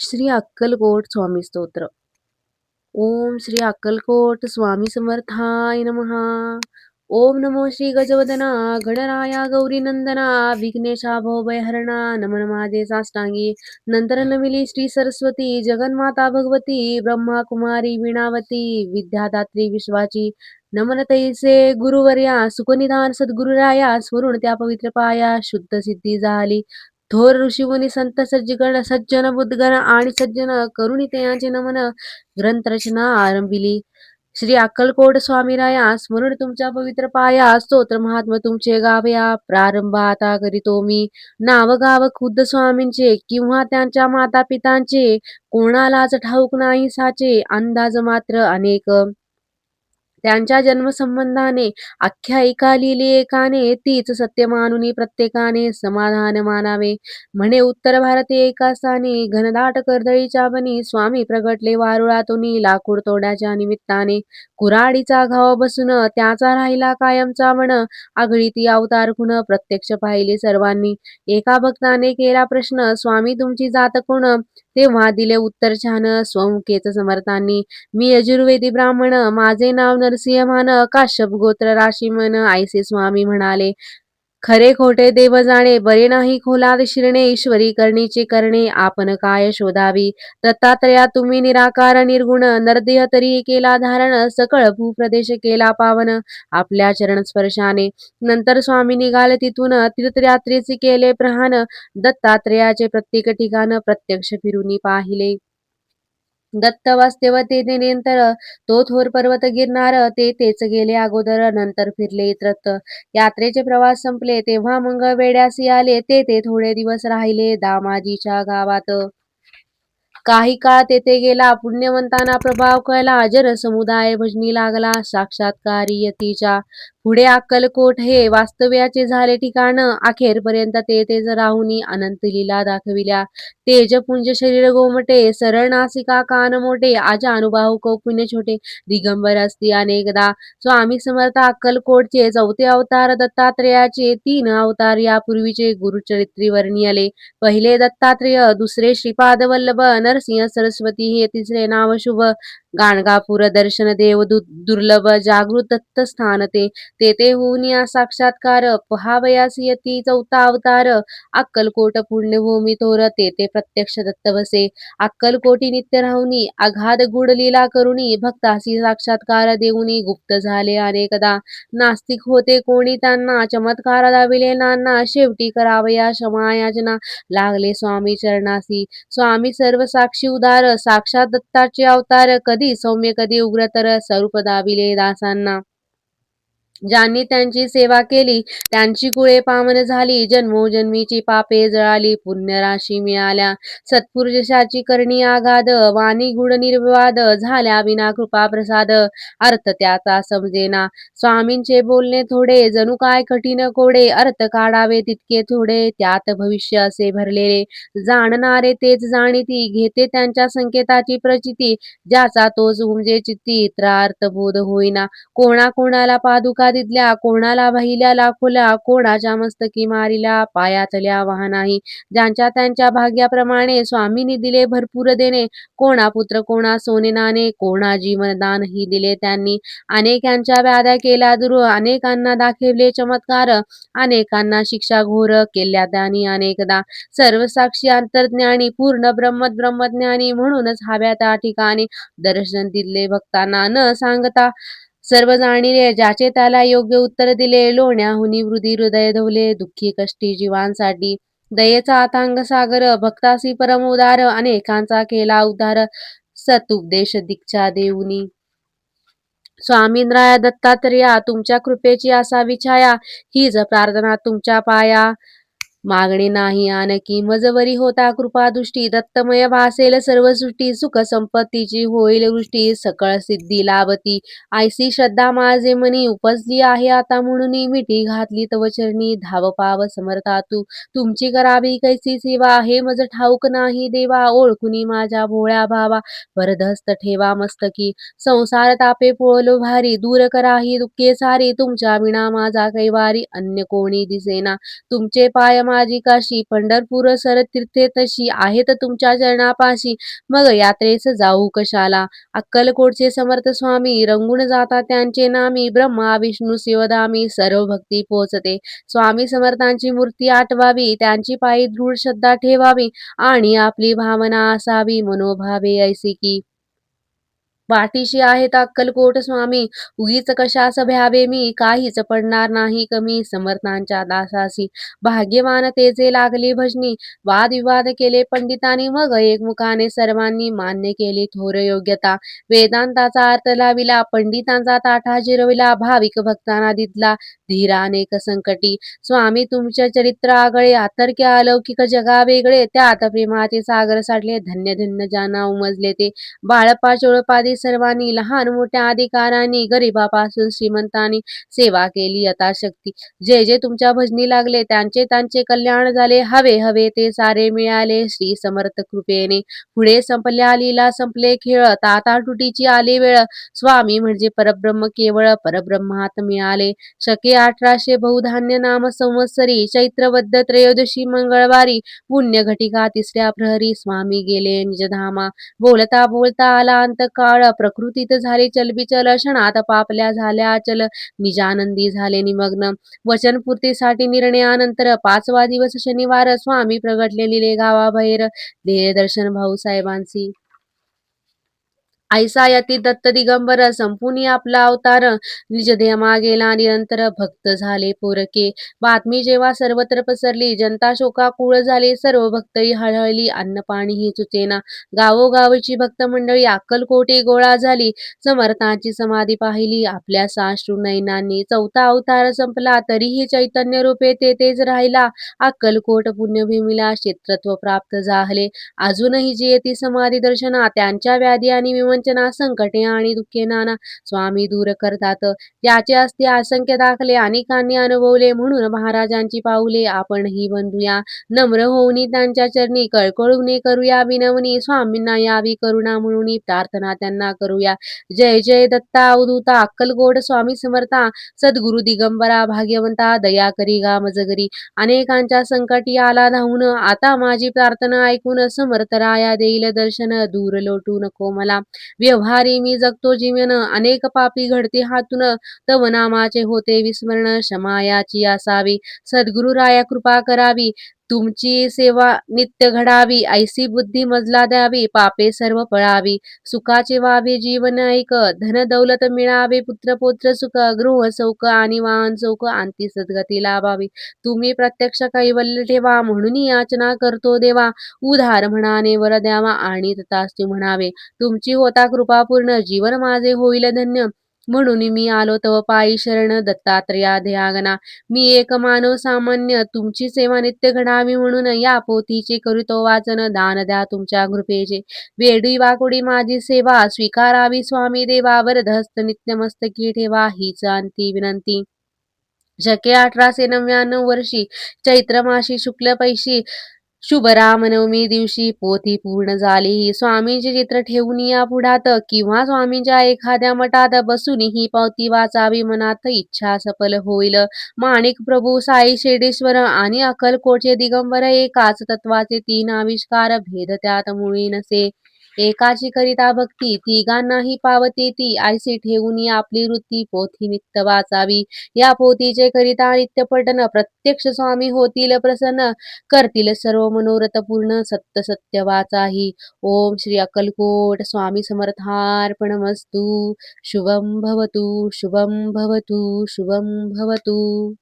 श्री अक्कलकोट स्वामी स्तोत्र. ओम श्री अक्कलकोट स्वामी समर्थाय नमः. ओम नमो श्री गजवदना गणराया गौरी नंदना विघ्नेशा भवभयहरणा नमन नमादे साष्टांगी. नंतर नमिली श्री सरस्वती जगन्माता भगवती ब्रह्मा कुमारी वीणावती विद्यादात्री विश्वाची. नमन तैसे गुरुवर्या सुखनिधान सद्गुरुराया स्वरुण त्या पवित्र पाया शुद्ध सिद्धी झाली. थोर ऋषीमुनी संत सज्जगण सज्जन बुद्धगण आणि सज्जन करुणी त्यांचे नमन ग्रंथ रचना आरंभिली. श्री अक्कलकोट स्वामीराया स्मरण तुमच्या पवित्र पाया स्तोत्र महात्म तुमचे गावया प्रारंभ आता करीतो मी. नाव गाव खुद्द स्वामींचे किंवा त्यांच्या माता पितांचे कोणालाच ठाऊक नाही साचे अंदाज मात्र अनेक. त्यांच्या जन्मसंबंधाने आख्यायिका लिहिली एकाने तीच सत्य मानुनी प्रत्येकाने समाधान मानावे. म्हणे उत्तर भारतीय एका घनदाट कर्दळीच्या बनी स्वामी प्रगटले वारुळातून लाकूड तोड्याच्या निमित्ताने. कुराडीचा घाव बसून त्याचा राहिला कायमचा म्हण आगळी ती अवतार खुण प्रत्यक्ष पाहिले सर्वांनी. एका भक्ताने केला प्रश्न स्वामी तुमची जात कोण? तेव्हा दिले उत्तर छान. स्वमुखेच समर्थांनी मी यजुर्वेदी ब्राह्मण माझे नाव नरसिंह मान काश्यप गोत्र राशी मन आयसे स्वामी म्हणाले खरे खोटे देव जाणे बरे नाही खोला शिरणे ईश्वरी करणीचे करणे आपण काय शोधावी? दत्तात्रया तुम्ही निराकार निर्गुण नरदेह तरी केला धारण सकळ भूप्रदेश केला पावन आपल्या चरण स्पर्शाने. नंतर स्वामी निघाले तिथून तीर्थयात्रेचे केले प्रहान दत्तात्रयाचे प्रत्येक ठिकाण प्रत्यक्ष फिरून पाहिले. दत्त वास्तव ते नंतर तो थोर पर्वत गिरणार ते तेच गेले अगोदर नंतर फिरले इतरत. यात्रेचे प्रवास संपले तेव्हा मंगळवेड्यासी आले ते ते थोडे दिवस राहिले दामाजीच्या गावात. काही काळ तेथे गेला पुण्यवंतांना प्रभाव कळला जर समुदाय भजनी लागला साक्षात्कारी यतीच्या. पुढे अक्कलकोट हे वास्तव्याचे झाले ठिकाण. अखेरपर्यंत ते तेज राहुनी अनंत लीला दाखविल्या. तेजपुंज शरीर गोमटे सरळ नासिका कान मोठे आजा अनुभव कौपुण्य छोटे. दिगंबर असती अनेकदा. स्वामी समर्थ अक्कलकोटचे चौथे अवतार दत्तात्रेयाचे तीन अवतार यापूर्वीचे गुरुचरित्री वर्णियले पहिले दत्तात्रेय दुसरे श्रीपाद वल्लभ नरसिंह सरस्वती हे तिसरे नाव शुभ. गाणगापूर दर्शन देव दुर्लभ जागृत दत्त स्थान ते. तेथे होऊन या साक्षात्कार पहावयास यती चौथा अवतार. अक्कलकोट पुण्यभूमी थोर तेथे प्रत्यक्ष दत्त बसे अक्कलकोटी नित्य राहुनी अगाध गुड लीला करुणी भक्तासी साक्षात्कार देऊनी. गुप्त झाले अनेकदा नास्तिक होते कोणी त्यांना. चमत्कार दाविले नाना शेवटी करावया क्षमायाचना. लागले स्वामी चरणासी स्वामी सर्व साक्षी उदार. साक्षात दत्ताचे अवतार कधी सौम्य कधी उग्रतर. स्वरूप दाविले दासांना. ज्यांनी त्यांची सेवा केली त्यांची कुळे पावन झाली जन्मोजन्मीची पापे जळाली पुण्यराशी मिळाल्या. सत्पुरुषाची करणी आघाद वाणी गुण निर्वाद झाल्या विना कृपा प्रसाद. अर्थ त्याचा समजेना. स्वामींचे बोलणे थोडे जणू काय कठीण कोडे. अर्थ काढावे तितके थोडे त्यात भविष्य असे भरलेले. जाणणारे तेच जाणीती घेते त्यांच्या संकेताची प्रचिती. ज्याचा तोच उमजे चित्ती अर्थ बोध होईना. कोणा कोणाला पादुका दिदल्या कोणाला बहिल्या लाखोल्या कोणाच्या मस्तकी मारिल्या पायातल्या वाहनाही. ज्यांच्या त्यांच्या भाग्याप्रमाणे स्वामींनी दिले भरपूर देणे कोणा पुत्र कोणा सोने नाणे कोणा जीवनदानही दिले त्यांनी. अनेकांच्या व्याध्या केल्या दूर अनेकांना दाखवले चमत्कार अनेकांना शिक्षा घोर केल्या त्यांनी अनेकदा. सर्व साक्षी अंतर्ज्ञानी पूर्ण ब्रह्म ब्रह्मज्ञानी म्हणूनच हव्या त्या ठिकाणी. दर्शन दिले भक्तांना न सांगता सर्व जाणीले ज्याचे त्याला योग्य उत्तर दिले लोण्याहुनी वृद्धी हृदय धवले दुःखी कष्टी जीवांसाठी दयेचा अथांग सागर भक्तासी परम उदार अनेकांचा केला उद्धार सतुपदेश दीक्षा देऊनी. स्वामींद्राया दत्तात्रया तुमच्या कृपेची असा विछाया हीच प्रार्थना तुमच्या पाया. मागणे नाही आणखी मजवरी होता कृपा दृष्टी दत्तमय भासेल सर्व सृष्टी सुख संपत्तीची होईल वृष्टी सकळ सिद्धी लाभती. आयसी श्रद्धा माझे मनी उपजली आहे आता म्हणून मिठी घातली तव चरणी धाव पाव समर्था तू. तुमची करावी कैसी सेवा हे मज ठाऊक नाही देवा ओळखुनी माझ्या भोळ्या भावा. वरदहस्त ठेवा मस्तकी संसार तापे पोळलो भारी दूर कराही दुःखे सारी. तुमच्या विना माझा कैवारी अन्य कोणी दिसेना. तुमचे पाय माझी काशी पंढरपूर सरतीर्थे तशी आहेत तुमच्या चरणापाशी. मग यात्रेस जाऊ कशाला? अक्कलकोटचे समर्थ स्वामी रंगून जातात त्यांचे नामी. ब्रह्मा विष्णू शिवधामी सर्व भक्ती पोचते. स्वामी समर्थांची मूर्ती आठवावी त्यांची पायी दृढ श्रद्धा ठेवावी आणि आपली भावना असावी. मनोभावे ऐसी की वाटीशी आहेत अक्कलकोट स्वामी. उगीच कशास भ्यावे मी? काहीच पडणार नाही कमी. समर्थांच्या दासासी भाग्यवान तेजे लागले भजनी. वादविवाद केले पंडितांनी मग एकमुखाने सर्वांनी मान्य केली थोर योग्यता. वेदांताचा अर्थ लाविला पंडितांचा ताठा जिरविला भाविक भक्तांना दिदला धीरा अनेक संकटी. स्वामी तुमच्या चरित्र आगळे अतर्क्य अलौकिक जगा वेगळे. त्यात प्रेमाचे सागर साठले धन्य धन्य जाना उमजले ते. बाळपा चोळपादी सर्वांनी लहान मोठ्या अधिकारांनी गरिबापासून श्रीमंतांनी सेवा केली यथाशक्ती. जे जे तुमच्या भजनी लागले त्यांचे त्यांचे कल्याण झाले. हवे हवे ते सारे मिळाले. श्री समर्थ कृपेने पुढे संपल्या लीला संपले. खेळ ताता तुटीची आली वेळ. स्वामी म्हणजे परब्रह्म केवळ परब्रह्मात मिळाले. शके अठराशे बहुधान्य नाम संवत्सरी. चैत्रवद्ध त्रयोदशी मंगळवारी. पुण्य घटिका तिसऱ्या प्रहरी. स्वामी गेले निजधामा. बोलता बोलता आला अंत काळ प्रकृतीत झाले चलबिचल क्षणात पापल्या झाल्या अचल निजानंदी झाले निमग्न. वचनपूर्तीसाठी निर्णयानंतर पाचवा दिवस शनिवार स्वामी प्रगटले लिले गावाभैर देह दर्शन भाऊसाहेबांची ऐसा यती दत्त दिगंबर संपुनी आपला अवतार. निज निजधेमा गेला निरंतर भक्त झाले पोरके. बातमी जेव्हा सर्वत्र पसरली जनता शोकाकुळ झाले. सर्व भक्तही हळहळली अन्न पाणी ही चुचेना गावोगावची भक्त मंडळी अक्कलकोटी गोळा झाली. समर्थांची समाधी पाहिली. आपल्या साश्रू नयनांनी चौथा अवतार संपला तरीही चैतन्य रूपे तेथेच राहिला. अक्कलकोट पुण्यभूमीला क्षेत्रत्व प्राप्त झाले. अजूनही जी येती समाधी दर्शना त्यांच्या व्याधी आणि वंचना संकटे आणि दुःखे नाना. स्वामी दूर करतात. याचे असते असंख्य दाखले अनेकांनी अनुभवले म्हणून महाराजांची पाऊले आपणही बंधूया. नम्र होऊन त्यांच्या चरणी कळकळूने करूया विनवणी. स्वामींना यावी करुणा म्हणून प्रार्थना त्यांना करूया. जय जय दत्ता अवधूता अक्कलगोड स्वामी समर्था. सद्गुरु दिगंबरा भाग्यवंता दया करी गामजगरी अनेकांच्या संकटी आला धावून आता माझी प्रार्थना ऐकून समर्थ राया देईल दर्शन. दूर लोटू नको मला. व्यवहारी मी जगतो जीवन. अनेक पापी घडते हातून. तव नामाचे होते विस्मरण. क्षमायाची असावी. सद्गुरु राया कृपा करावी. तुमची सेवा नित्य घडावी ऐसी बुद्धी मजला द्यावी पापे सर्व पळावी. सुखाचे व्हावे जीवन ऐक धन दौलत मिळावे पुत्र पोत्र सुख गृह सौख आणि वाहन सौख आणती सद्गती लाभावी. तुम्ही प्रत्यक्ष कैवल्य ठेवा म्हणून याचना करतो देवा. उधार म्हणाने वर द्यावा आणि तथास्तु म्हणावे. तुमची होता कृपापूर्ण जीवन माझे होईल धन्य. म्हणून मी आलो तव पायी शरण दत्तात्रया ध्यागना मी एक मानव सामान्य तुमची सेवा नित्य घडावी म्हणून या पोथीचे करीतो वाचन दान द्या तुमच्या कृपेचे. वेडी वाकुडी माझी सेवा स्वीकारावी स्वामी देवावर धस्त नित्य मस्तकी ठेवा हीच अंती विनंती. शके अठराशे नव्याण्णव वर्षी चैत्रमाशी शुक्ल पैशी शुभ रामनवमी दिवशी पोथी पूर्ण झाली. स्वामींचे चित्र ठेवून या पुढात किंवा स्वामींच्या एखाद्या मठात बसून ही पावती वाचावी मनात इच्छा सफल होईल. माणिक प्रभू साई शेडेश्वर आणि अक्कलकोटचे दिगंबर एकाच तत्वाचे तीन आविष्कार भेद त्यात मुळी नसे. एकाची करिता भक्ती तिघांनाही पावते ती आयसी ठेवून आपली वृत्ती पोथी नित्य वाचावी. या पोथीचे करिता नित्य पठन प्रत्यक्ष स्वामी होतील प्रसन्न करतील सर्व मनोरथ पूर्ण सत्य सत्य वाचाही. ओम श्री अक्कलकोट स्वामी समर्थार्पणमस्तु. शुभम भवतु शुभम भवतु शुभम भवतु.